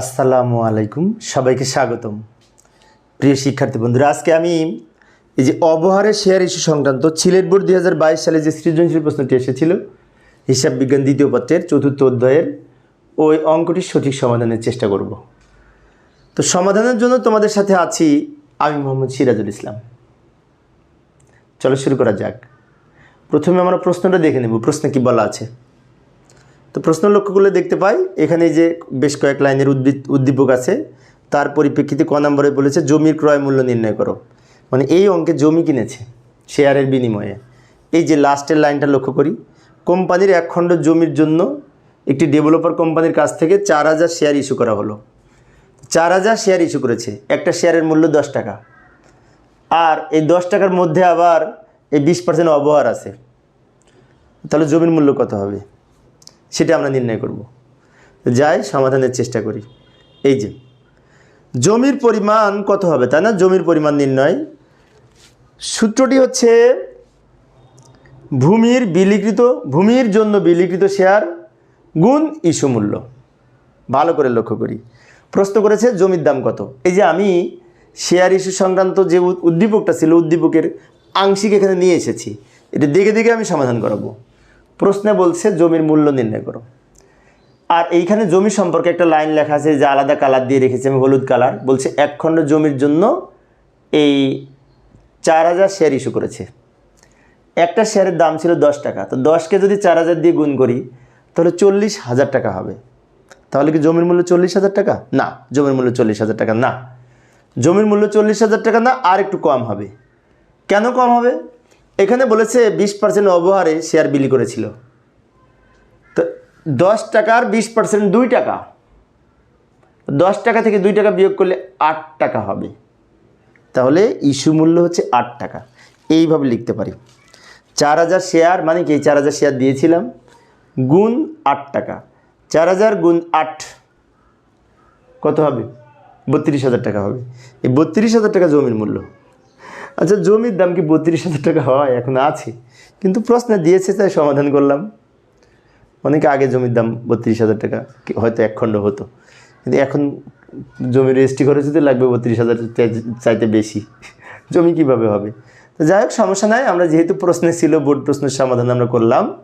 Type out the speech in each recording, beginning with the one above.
আসসালামু আলাইকুম। সবাইকে স্বাগতম। প্রিয় শিক্ষার্থী বন্ধুরা, আজকে আমি এই যে অবহারের শেয়ার ইস্যু সংক্রান্ত সিলেট বোর্ড দুই হাজার বাইশ সালে যে সৃজনশীল প্রশ্নটি এসেছিল, হিসাব বিজ্ঞান দ্বিতীয় পত্রের চতুর্থ অধ্যায়ের ওই অঙ্কটির সঠিক সমাধানের চেষ্টা করব। তো সমাধানের জন্য তোমাদের সাথে আছি আমি মোহাম্মদ সিরাজুল ইসলাম। চলো শুরু করা যাক। প্রথমে আমরা প্রশ্নটা দেখে নেব, প্রশ্নে কি বলা আছে? তো প্রশ্ন লক্ষ্য করলে দেখতে পাই, এখানে যে বেশ কয়েক লাইনের উদ্ভিদ, উদ্দীপক আছে, তার পরিপ্রেক্ষিতে ক নম্বরে বলেছে জমির ক্রয় মূল্য নির্ণয় করো। মানে এই অঙ্কে জমি কিনেছে শেয়ারের বিনিময়ে। এই যে লাস্টের লাইনটা লক্ষ্য করি, কোম্পানির এক খণ্ড জমির জন্য একটি ডেভেলপার কোম্পানির কাছ থেকে চার হাজার শেয়ার ইস্যু করা হলো। চার হাজার শেয়ার ইস্যু করেছে, একটা শেয়ারের মূল্য দশ টাকা। আর এই দশ টাকার মধ্যে আবার এই বিশ পার্সেন্ট অবহার আছে। তাহলে জমির মূল্য কত হবে? সেটা আমরা নির্ণয় করব। যাই, সমাধানের চেষ্টা করি। এই যে, জমির পরিমাণ কত হবে, তাই না? জমির পরিমাণ নির্ণয়। সূত্রটি হচ্ছে, ভূমির বিলিকৃত, ভূমির জন্য বিলিকৃত শেয়ার গুণ ইস্যু মূল্য ভালো করে লক্ষ্য করি। প্রশ্ন করেছে, জমির দাম কত? এই যে, আমি শেয়ার ইস্যু সংক্রান্ত যে উদ্দীপকটা ছিল, উদ্দীপকের আংশিক এখানে নিয়ে এসেছি। এটা দেখে দেখে আমি সমাধান করাবো। প্রশ্নে বলছে জমির মূল্য নির্ণয় করো। আর এইখানে জমি সম্পর্কে একটা লাইন লেখা আছে যে আলাদা কালার দিয়ে রেখেছি আমি, হলুদ কালার। বলছে এক খণ্ড জমির জন্য এই চার হাজার শেয়ার ইস্যু করেছে। একটা শেয়ারের দাম ছিল দশ টাকা। তো দশকে যদি চার হাজার দিয়ে গুণ করি, তাহলে চল্লিশ হাজার টাকা হবে। তাহলে কি জমির মূল্য চল্লিশ হাজার টাকা? না, জমির মূল্য চল্লিশ হাজার টাকা না। জমির মূল্য চল্লিশ হাজার টাকা না, আর একটু কম হবে। কেন কম হবে? এখানে বলেছে বিশ পার্সেন্ট অবহারে শেয়ার বিলি করেছিল। তো দশ টাকার বিশ পার্সেন্ট দুই টাকা। দশ টাকা থেকে দুই টাকা বিয়োগ করলে আট টাকা হবে। তাহলে ইস্যু মূল্য হচ্ছে আট টাকা। এইভাবে লিখতে পারি। চার হাজার শেয়ার মানে কি? চার হাজার শেয়ার দিয়েছিলাম। গুণ আট টাকা। চার হাজার গুণ আট কত হবে? বত্রিশ হাজার টাকা হবে। এই বত্রিশ হাজার টাকা জমির মূল্য। আচ্ছা জমির দাম কি বত্রিশ হাজার টাকা হয়? এখন আছে। কিন্তু প্রশ্নে দিয়েছে, তাই সমাধান করলাম। অনেকে আগে জমির দাম বত্রিশ হাজার টাকা হয়তো এক খণ্ড হতো। কিন্তু এখন জমির রেজিস্ট্রি খরচ হতে লাগবে বত্রিশ হাজার চাই- চাইতে বেশি। জমি কীভাবে হবে? তো যাই হোক, সমস্যা নাই। আমরা যেহেতু প্রশ্নে ছিল, বোর্ড প্রশ্নের সমাধান আমরা করলাম।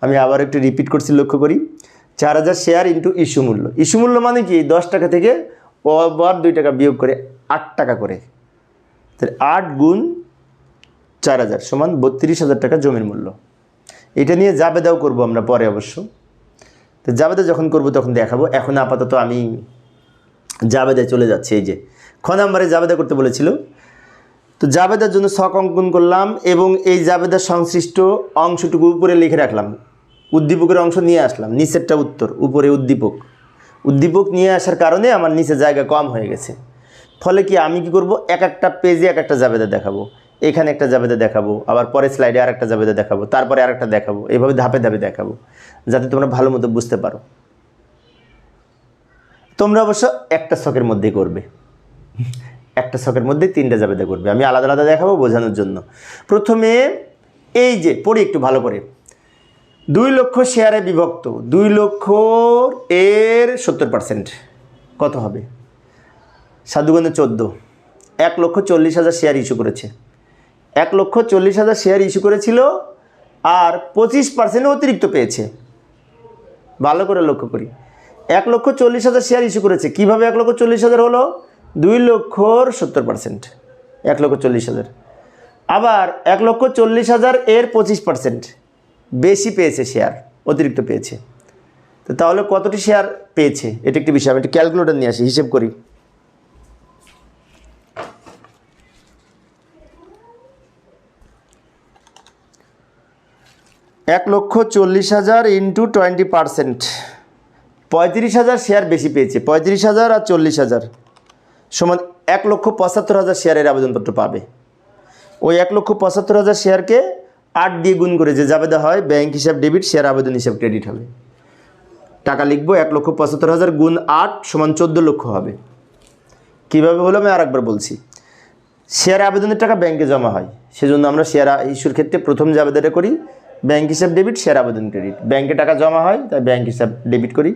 আমি আবার একটু রিপিট করছি, লক্ষ্য করি। চার হাজার শেয়ার ইন্টু ইস্যু মূল্য। ইস্যু মূল্য মানে কি? দশ টাকা থেকে আবার দুই টাকা বিয়োগ করে আট টাকা করে। তাহলে আট গুণ চার হাজার সমান বত্রিশ হাজার টাকা জমির মূল্য। এটা নিয়ে জাবেদাও করব আমরা পরে অবশ্য। তো জাবেদা যখন করব তখন দেখাবো। এখন আপাতত আমি জাবেদায় চলে যাচ্ছি, এই যে খ নাম্বারে জাবেদা করতে বলেছিল। তো জাবেদার জন্য শখ অঙ্কন করলাম এবং এই জাবেদার সংশ্লিষ্ট অংশটুকু উপরে লিখে রাখলাম। উদ্দীপকের অংশ নিয়ে আসলাম, নিচেরটা উত্তর, উপরে উদ্দীপক। উদ্দীপক নিয়ে আসার কারণে আমার নিচে জায়গা কম হয়ে গেছে। ফলে কি আমি কি করব? এক একটা পেজে এক একটা জাবেদা দেখাবো। এখানে একটা জাবেদা দেখাবো, আবার পরের স্লাইডে আর একটা জাবেদা দেখাবো, তারপরে আর একটা দেখাবো এইভাবে ধাপে ধাপে দেখাবো, যাতে তোমরা ভালো মতো বুঝতে পারো। তোমরা অবশ্য একটা শখের মধ্যেই করবে। একটা শখের মধ্যে তিনটা জাবেদা করবে। আমি আলাদা আলাদা দেখাবো বোঝানোর জন্য। প্রথমে এই যে, পড়ি একটু ভালো করে। দুই লক্ষ শেয়ারে বিভক্ত। দুই লক্ষ এর সত্তর পার্সেন্ট কত হবে? সাধুগণে চোদ্দ। এক লক্ষ চল্লিশ হাজার শেয়ার ইস্যু করেছে। এক লক্ষ চল্লিশ হাজার শেয়ার ইস্যু করেছিল আর পঁচিশ পার্সেন্ট অতিরিক্ত পেয়েছে। ভালো করে লক্ষ্য করি। এক লক্ষ চল্লিশ হাজার শেয়ার ইস্যু করেছে। কীভাবে এক লক্ষ চল্লিশ হাজার হলো? দুই লক্ষর সত্তর পার্সেন্ট। এক লক্ষ চল্লিশ হাজার। আবার এক লক্ষ চল্লিশ হাজার এর পঁচিশ পার্সেন্ট বেশি পেয়েছে শেয়ার, অতিরিক্ত পেয়েছে। তো তাহলে কতটি শেয়ার পেয়েছে? এটা একটি বিষয়। আমি একটি ক্যালকুলেটর নিয়ে আসি, হিসেব করি। এক লক্ষ চল্লিশ হাজার ইন্টু টোয়েন্টি পার্সেন্ট পঁয়ত্রিশ হাজার শেয়ার বেশি পেয়েছে। পঁয়ত্রিশ হাজার আর চল্লিশ হাজার। সমান এক লক্ষ পঁচাত্তর হাজার শেয়ারের আবেদনপত্র পাবে। ওই এক লক্ষ পঁচাত্তর হাজার শেয়ারকে আট দিয়ে গুণ করে যে জাবেদা হয় ব্যাংক হিসাব ডেবিট শেয়ার আবেদন হিসাব ক্রেডিট হবে। টাকা লিখব, এক লক্ষ পঁচাত্তর হাজার গুণ আট সমান চোদ্দ লক্ষ হবে। কীভাবে হলো আমি আর একবার বলছি। শেয়ার আবেদনের টাকা ব্যাংকে জমা হয়। সেজন্য আমরা শেয়ার ইস্যুর ক্ষেত্রে প্রথম যে আবেদনটা করি ব্যাংক হিসাব ডেবিট, শেয়ার আবেদন ক্রেডিট। ব্যাংকে টাকা জমা হয়, তাই ব্যাংক হিসাব ডেবিট করি।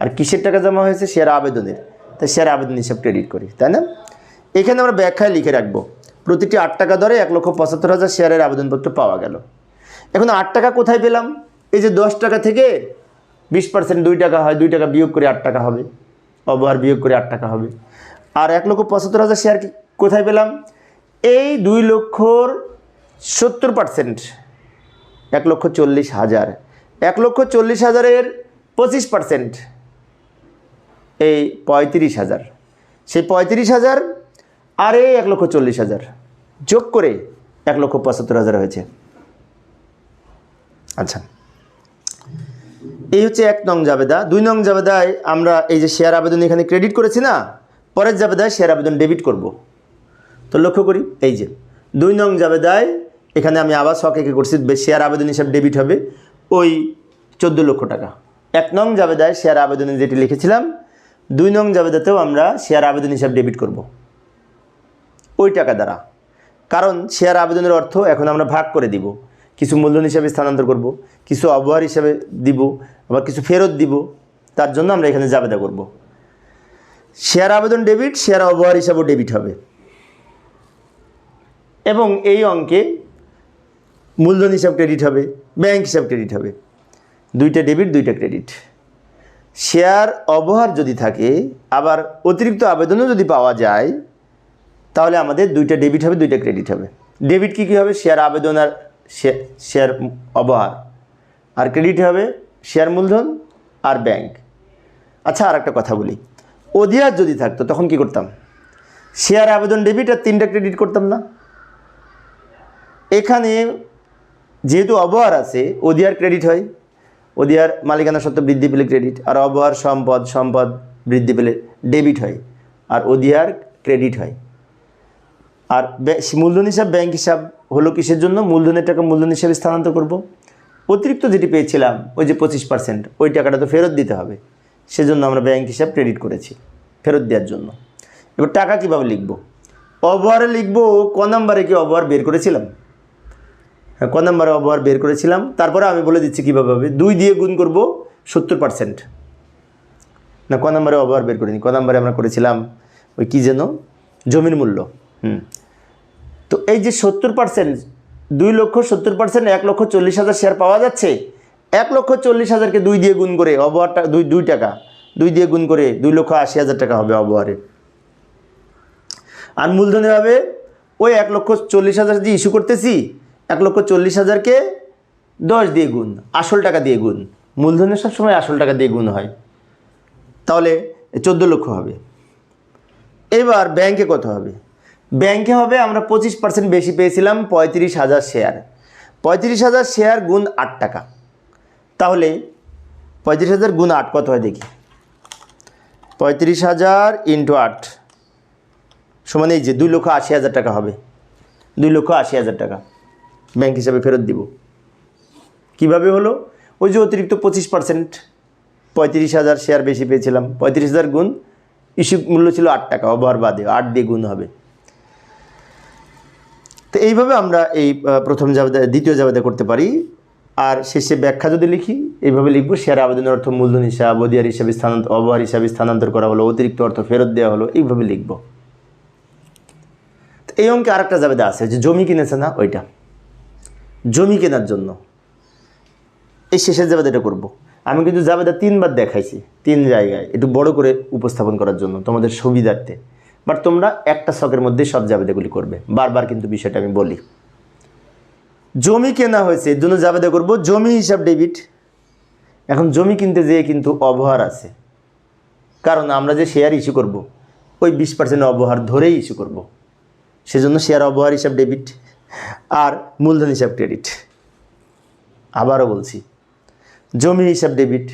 আর কিসের টাকা জমা হয়েছে? শেয়ার আবেদনের। তাই শেয়ার আবেদন হিসাব ক্রেডিট করি, তাই না? এখানে আমরা ব্যাখ্যায় লিখে রাখব। প্রতিটি আট টাকা দরে এক লক্ষ পঁচাত্তর হাজার শেয়ারের আবেদনপত্র পাওয়া গেল। এখন আট টাকা কোথায় পেলাম? এই যে দশ টাকা থেকে বিশ পার্সেন্ট দুই টাকা হয়, দুই টাকা বিয়োগ করে আট টাকা হবে। অবহার বিয়োগ করে আট টাকা হবে। আর এক লক্ষ পঁচাত্তর হাজার শেয়ার কোথায় পেলাম? এই দুই লক্ষর সত্তর পার্সেন্ট এক লক্ষ চল্লিশ হাজার। এক লক্ষ চল্লিশ হাজারের পঁচিশ পার্সেন্ট এই পঁয়ত্রিশ হাজার। সেই পঁয়ত্রিশ হাজার আর এই এক লক্ষ চল্লিশ হাজার যোগ করে এক লক্ষ পঁচাত্তর হাজার হয়েছে। আচ্ছা। এই হচ্ছে এক নং জাবেদা। দুই নং জাবেদায় আমরা এই যে শেয়ার আবেদন এখানে ক্রেডিট করেছি না, পরের জাবেদায় শেয়ার আবেদন ডেবিট করব। তো লক্ষ্য করি, এই যে। দুই নং জাবেদায় এখানে আমি আবার সকেকে করছি শেয়ার আবেদন হিসাব ডেবিট হবে ওই চোদ্দ লক্ষ টাকা। এক নং জাবেদায় শেয়ার আবেদনে যেটি লিখেছিলাম, দুই নং জাবেদাতেও আমরা শেয়ার আবেদন হিসাব ডেবিট করব। ওই টাকা দ্বারা। কারণ শেয়ার আবেদনের অর্থ এখন আমরা ভাগ করে দিব। কিছু মূলধন হিসাবে স্থানান্তর করব, কিছু অবহার হিসাবে দিব, আবার কিছু ফেরত দিব, তার জন্য আমরা এখানে জাবেদা করব। শেয়ার আবেদন ডেবিট শেয়ার অবহার হিসাবেও ডেবিট হবে। এবং এই অঙ্কে মূলধন হিসাব ক্রেডিট হবে ব্যাংক হিসাব ক্রেডিট হবে। দুইটা ডেবিট দুইটা ক্রেডিট শেয়ার অবহার যদি থাকে, আবার অতিরিক্ত আবেদনও যদি পাওয়া যায়, তাহলে আমাদের দুইটা ডেবিট হবে, দুইটা ক্রেডিট হবে। ডেবিট কী কী হবে? শেয়ার আবেদন আর শেয়ার অবহার। আর ক্রেডিট হবে শেয়ার মূলধন আর ব্যাংক আচ্ছা আর একটা কথা বলি। অধিয়ার যদি থাকতো, তখন কি করতাম? শেয়ার আবেদন ডেবিট আর তিনটা ক্রেডিট করতাম না। এখানে যেহেতু অবহার আছে অধিয়ার ক্রেডিট হয়। অধিয়ার মালিকানা সত্ত্ব বৃদ্ধি পেলে ক্রেডিট আর অবহার সম্পদ সম্পদ বৃদ্ধি পেলে ডেবিট হয়, আর অধিয়ার ক্রেডিট হয়। আর মূলধন হিসাব ব্যাংক হিসাব হলো কিসের জন্য? মূলধনের টাকা মূলধন হিসাবে স্থানান্তর করব। অতিরিক্ত যেটি পেয়েছিলাম, ওই যে পঁচিশ পার্সেন্ট ওই টাকাটা তো ফেরত দিতে হবে। সেজন্য আমরা ব্যাংক হিসাব ক্রেডিট করেছি, ফেরত দেওয়ার জন্য। এবার টাকা কীভাবে লিখব? অবহারে লিখব, ক নাম্বারে কি অবহার বের করেছিলাম? ক নাম্বারে অবহার বের করেছিলাম, তারপরে আমি বলে দিচ্ছি কীভাবে হবে। দুই দিয়ে গুণ করব সত্তর পার্সেন্ট না, ক নাম্বারে অবহার বের করিনি, ক নাম্বারে আমরা করেছিলাম ওই কী যেন? জমির মূল্য। হুম। তো এই যে সত্তর পার্সেন্ট দুই লক্ষ সত্তর পার্সেন্ট এক লক্ষ চল্লিশ হাজার শেয়ার পাওয়া যাচ্ছে। এক লক্ষ চল্লিশ হাজারকে দুই দিয়ে গুণ করে অবহারটা, দুই দুই টাকা, দুই দিয়ে গুণ করে দুই লক্ষ আশি হাজার টাকা হবে অবহারে। আর মূলধনে হবে ওই এক লক্ষ চল্লিশ হাজার যে ইস্যু করতেছি এক লক্ষ চল্লিশ হাজারকে দশ দিয়ে গুণ, আসল টাকা দিয়ে গুণ। মূলধনের সবসময় আসল টাকা দিয়ে গুণ হয়। তাহলে চোদ্দ লক্ষ হবে। এবার ব্যাংকে কত হবে? ব্যাংকে হবে আমরা পঁচিশ পার্সেন্ট বেশি পেয়েছিলাম পঁয়ত্রিশ হাজার শেয়ার। পঁয়ত্রিশ হাজার শেয়ার গুণ আট টাকা। তাহলে পঁয়ত্রিশ হাজার গুণ আট কত হয় দেখি। পঁয়ত্রিশ হাজার ইন্টু আট সমান এই যে দুই লক্ষ আশি হাজার টাকা হবে। দুই লক্ষ আশি হাজার টাকা। ব্যাংক হিসাবে ফেরত দিব। কীভাবে হলো? ওই যে অতিরিক্ত পঁচিশ পার্সেন্ট পঁয়ত্রিশ হাজার শেয়ার বেশি পেয়েছিলাম। পঁয়ত্রিশ হাজার গুণ ইস্যু মূল্য ছিল আট টাকা, অবহার বাদে আট দিয়ে গুণ হবে। তো এইভাবে আমরা এই প্রথম জাবেদা, দ্বিতীয় জাবেদা করতে পারি। আর শেষে ব্যাখ্যা যদি লিখি, এইভাবে লিখব শেয়ার আবেদনের অর্থ মূলধন হিসাব, অধিয়ার হিসাবে স্থানান্তর অবহার হিসাবে স্থানান্তর করা হলো, অতিরিক্ত অর্থ ফেরত দেওয়া হলো, এইভাবে লিখব। এই অঙ্কে আরেকটা জাবেদা আছে, যে জমি কিনেছে না, ওইটা। জমি কেনার জন্য। এই শেষের জাবেদাটা করব। আমি কিন্তু জাবেদা তিনবার দেখাইছি, তিন জায়গায়। একটু বড় করে উপস্থাপন করার জন্য তোমাদের সুবিধার্থে। বাট তোমরা একটা শখের মধ্যে সব জাবেদাগুলি করবে। বারবার কিন্তু বিষয়টা আমি বলি। জমি কেনা হয়েছে এর জন্য জাবেদা করব। জমি হিসাব, ডেবিট। এখন জমি কিনতে যেয়ে কিন্তু অবহার আছে। কারণ আমরা যে শেয়ার ইস্যু করব, ওই বিশ পার্সেন্ট অবহার ধরেই ইস্যু করব। সেজন্য শেয়ার অবহার, হিসাব, ডেবিট। আর মূলধন হিসাব ক্রেডিট আবারও বলছি জমি হিসাব ডেবিট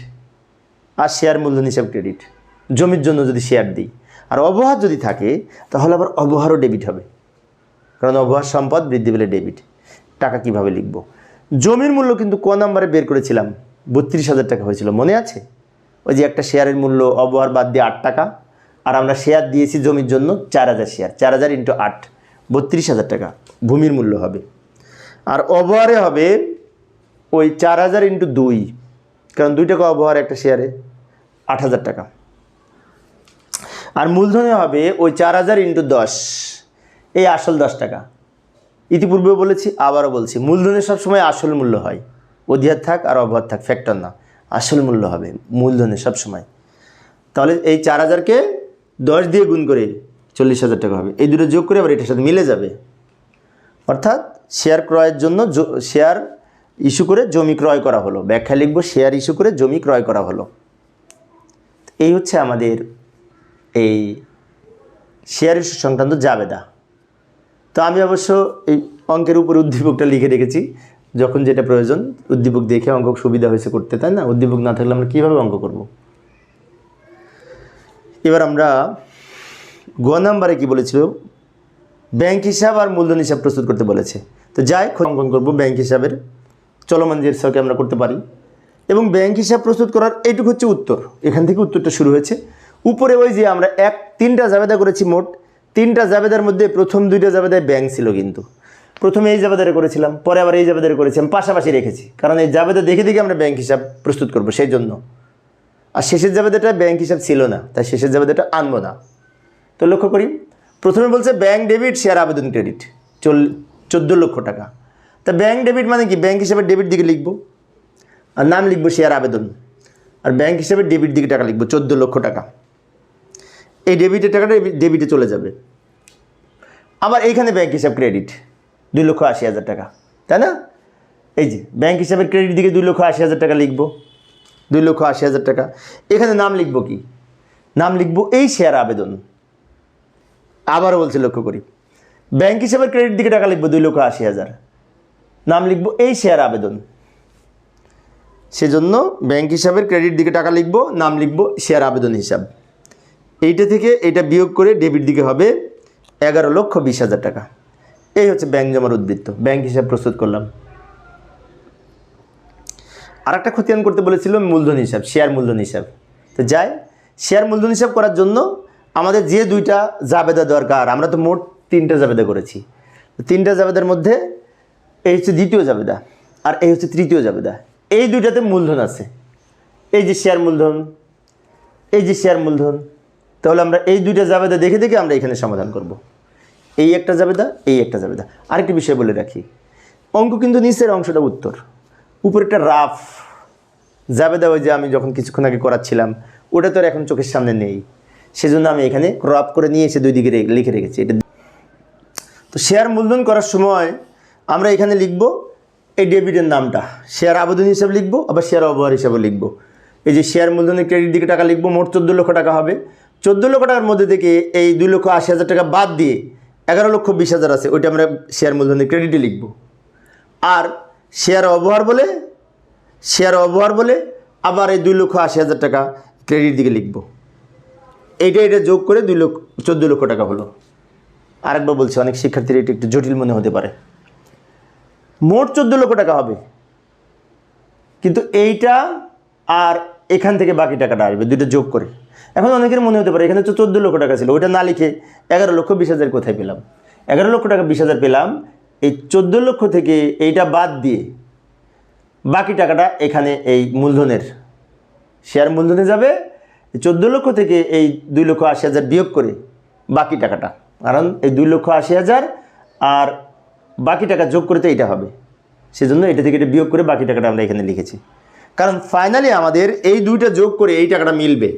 আর শেয়ার মূলধন হিসাব ক্রেডিট জমির জন্য যদি শেয়ার দিই, আর অবহার যদি থাকে, তাহলে আবার অবহারও ডেবিট হবে। কারণ অবহার সম্পদ বৃদ্ধি পেলে ডেবিট টাকা কীভাবে লিখব? জমির মূল্য কিন্তু ক নাম্বারে বের করেছিলাম? বত্রিশ হাজার টাকা হয়েছিল, মনে আছে? ওই যে একটা শেয়ারের মূল্য, অবহার বাদ দিয়ে আট টাকা, আর আমরা শেয়ার দিয়েছি জমির জন্য চার হাজার শেয়ার চার হাজার ইন্টু আট। বত্রিশ হাজার টাকা। ভূমির মূল্য হবে। আর অবহারে হবে ওই চার হাজার ইন্টু দুই। কারণ দুই টাকা অবহার একটা শেয়ারে আট হাজার টাকা। আর মূলধনে হবে ওই চার হাজার ইন্টু দশ। এই আসল দশ টাকা। ইতিপূর্বেও বলেছি, আবারও বলছি মূলধনের সবসময় আসল মূল্য হয়। অধিহার থাক আর অবহার থাক ফ্যাক্টর না। আসল মূল্য হবে মূলধনের সবসময়। তাহলে এই চার হাজারকে দশ দিয়ে গুণ করে চল্লিশ হাজার টাকা হবে। এই দুটো যোগ করে আবার এটার সাথে মিলে যাবে। অর্থাৎ শেয়ার ক্রয়ের জন্য শেয়ার ইস্যু করে জমি ক্রয় করা হলো। ব্যাখ্যা লিখব শেয়ার ইস্যু করে জমি ক্রয় করা হলো। এই হচ্ছে আমাদের এই শেয়ার ইস্যু সংক্রান্ত জাবেদা। তো আমি অবশ্য এই অঙ্কের উপর উদ্দীপকটা লিখে রেখেছি। যখন যেটা প্রয়োজন, উদ্দীপক দেখে অঙ্ক সুবিধা হয়েছে করতে, তাই না? উদ্দীপক না থাকলে আমরা কীভাবে অঙ্ক করব? এবার আমরা গ নাম্বারে কি বলেছিল? ব্যাংক হিসাব আর মূলধন হিসাব প্রস্তুত করতে বলেছে। তো যাই অঙ্কন করব ব্যাংক হিসাবের। চলমান যে হিসাবকে আমরা করতে পারি। এবং ব্যাংক হিসাব প্রস্তুত করার এইটুকু হচ্ছে উত্তর। এখান থেকে উত্তরটা শুরু হয়েছে। উপরে ওই যে আমরা এক, তিনটা জাবেদা করেছি মোট। তিনটা জাবেদার মধ্যে প্রথম দুইটা জাবেদায় ব্যাংক ছিল কিন্তু। প্রথমে এই জাবেদারে করেছিলাম, পরে আবার এই জাবেদারে করেছিলাম পাশাপাশি রেখেছি। কারণ এই জাবেদা দেখে দেখে আমরা ব্যাংক হিসাব প্রস্তুত করব, সেই জন্য। আর শেষের জাবেদাটা ব্যাংক হিসাব ছিল না, তাই শেষের জাবেদাটা আনব না। তো লক্ষ্য করি। প্রথমে বলছে ব্যাংক ডেবিট শেয়ার আবেদন ক্রেডিট চল চোদ্দ লক্ষ টাকা। তা ব্যাংক ডেবিট মানে কি? ব্যাংক হিসাবে ডেবিট দিকে লিখব। আর নাম লিখব শেয়ার আবেদন। আর ব্যাংক হিসাবে ডেবিট দিকে টাকা লিখব, চোদ্দ লক্ষ টাকা। এই ডেবিটের টাকাটা ডেবিটে চলে যাবে। আবার এইখানে ব্যাংক হিসাব ক্রেডিট দুই লক্ষ আশি হাজার টাকা। তাই না? এই যে ব্যাংক হিসাবে ক্রেডিট দিকে দুই লক্ষ আশি হাজার টাকা লিখব। দুই লক্ষ আশি হাজার টাকা। এখানে নাম লিখব কি? নাম লিখব এই শেয়ার আবেদন। আবারও বলছি, লক্ষ্য করি। ব্যাংক হিসাবে ক্রেডিট দিকে টাকা লিখব দুই লক্ষ আশি হাজার। নাম লিখব এই শেয়ার আবেদন। সেজন্য ব্যাংক হিসাবের ক্রেডিট দিকে টাকা লিখব, নাম লিখব শেয়ার আবেদন হিসাব। এইটা থেকে এটা বিয়োগ করে ডেবিট দিকে হবে এগারো লক্ষ বিশ হাজার টাকা। এই হচ্ছে ব্যাংক জমার উদ্বৃত্ত। ব্যাংক হিসাব প্রস্তুত করলাম। আর একটা খতিয়ান করতে বলেছিল মূলধন হিসাব শেয়ার মূলধন হিসাব। তো যাই শেয়ার মূলধন হিসাব করার জন্য আমাদের যে দুইটা জাবেদা দরকার, আমরা তো মোট তিনটা জাবেদা করেছি। তিনটা জাবেদার মধ্যে এই হচ্ছে দ্বিতীয় জাবেদা আর এই হচ্ছে তৃতীয় জাবেদা। এই দুইটাতে মূলধন আছে। এই যে শেয়ার মূলধন, এই যে শেয়ার মূলধন, তাহলে আমরা এই দুইটা জাবেদা দেখে দেখে আমরা এখানে সমাধান করব। এই একটা জাবেদা, এই একটা জাবেদা। আরেকটি বিষয় বলে রাখি। অঙ্ক কিন্তু নিচের অংশটা উত্তর। উপরেরটা রাফ। জাবেদা ওই যে আমি যখন কিছুক্ষণ আগে করাচ্ছিলাম, ওটা তো এখন চোখের সামনে নেই। সেজন্য আমি এখানে ক্রপ করে নিয়ে এসে দুই দিকে লিখে রেখেছি। এটা তো শেয়ার মূলধন করার সময় আমরা এখানে লিখব এই ডেবিটের নামটা। শেয়ার আবেদন হিসাবে লিখব, আবার শেয়ার অবহার হিসাবে লিখব। এই যে শেয়ার মূলধনের ক্রেডিট দিকে টাকা লিখব, মোট চোদ্দ লক্ষ টাকা হবে। চোদ্দ লক্ষ টাকার মধ্যে থেকে এই দুই লক্ষ আশি হাজার টাকা বাদ দিয়ে এগারো লক্ষ বিশ হাজার আছে, ওইটা আমরা শেয়ার মূলধনের ক্রেডিটে লিখব। আর শেয়ার অবহার বলে, শেয়ার অবহার বলে আবার এই দুই লক্ষ আশি হাজার টাকা ক্রেডিট দিকে লিখব। এইটা এটা যোগ করে দুই লক্ষ, চোদ্দ লক্ষ টাকা হলো। আরেকবার বলছি, অনেক শিক্ষার্থীর এটা একটু জটিল মনে হতে পারে। মোট চোদ্দ লক্ষ টাকা হবে। কিন্তু এইটা আর এখান থেকে বাকি টাকাটা আসবে, দুইটা যোগ করে। এখন অনেকের মনে হতে পারে, এখানে তো চোদ্দ লক্ষ টাকা ছিল, ওইটা না লিখে এগারো লক্ষ বিশ হাজার কোথায় পেলাম? এগারো লক্ষ টাকা বিশ হাজার পেলাম, এই চোদ্দ লক্ষ থেকে এইটা বাদ দিয়ে বাকি টাকাটা এখানে এই মূলধনের শেয়ার মূলধনে যাবে চোদ্দ লক্ষ থেকে এই দুই লক্ষ আশি হাজার বিয়োগ করে বাকি টাকাটা। কারণ এই দুই লক্ষ আশি হাজার আর বাকি টাকা যোগ করে তো এইটা হবে। সেজন্য এটা থেকে এটা বিয়োগ করে বাকি টাকাটা আমরা এখানে লিখেছি। কারণ ফাইনালি আমাদের এই দুইটা যোগ করে এই টাকাটা মিলবে।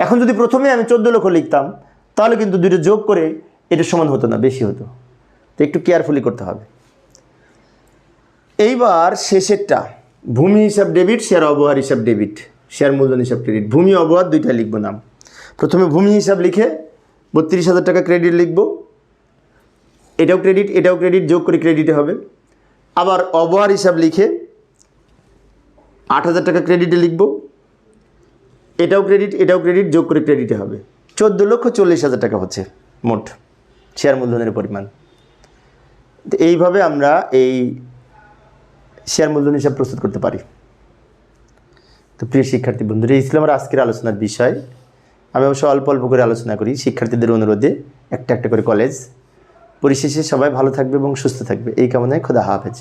এখন যদি প্রথমে আমি চোদ্দ লক্ষ লিখতাম, তাহলে কিন্তু দুইটা যোগ করে এটা সমান হতো না, বেশি হতো। তো একটু কেয়ারফুলি করতে হবে। এইবার শেষেরটা, ভূমি হিসাব ডেবিট শেয়ার অবহার হিসাব ডেবিট শেয়ার মূলধন হিসাব ক্রেডিট ভূমি অবহার দুইটা লিখব নাম। প্রথমে ভূমি হিসাব লিখে বত্রিশ হাজার টাকা ক্রেডিট লিখব। এটাও ক্রেডিট এটাও ক্রেডিট যোগ করে ক্রেডিটে হবে। আবার অবহার হিসাব লিখে আট হাজার টাকা ক্রেডিটে লিখব। এটাও ক্রেডিট এটাও ক্রেডিট যোগ করে ক্রেডিটে হবে। চোদ্দ লক্ষ চল্লিশ হাজার টাকা হচ্ছে মোট শেয়ার মূলধনের পরিমাণ। এইভাবে আমরা এই শেয়ার মূলধন হিসাব প্রস্তুত করতে পারি। তো প্রিয় শিক্ষার্থী বন্ধুরা, এই ছিল আমার আজকের আলোচনার বিষয়। আমি অবশ্য অল্প অল্প করে আলোচনা করি শিক্ষার্থীদের অনুরোধে, একটা একটা করে কলেজ পরিশেষে সবাই ভালো থাকবে এবং সুস্থ থাকবে। এই কামনায় খোদা হাফেজ।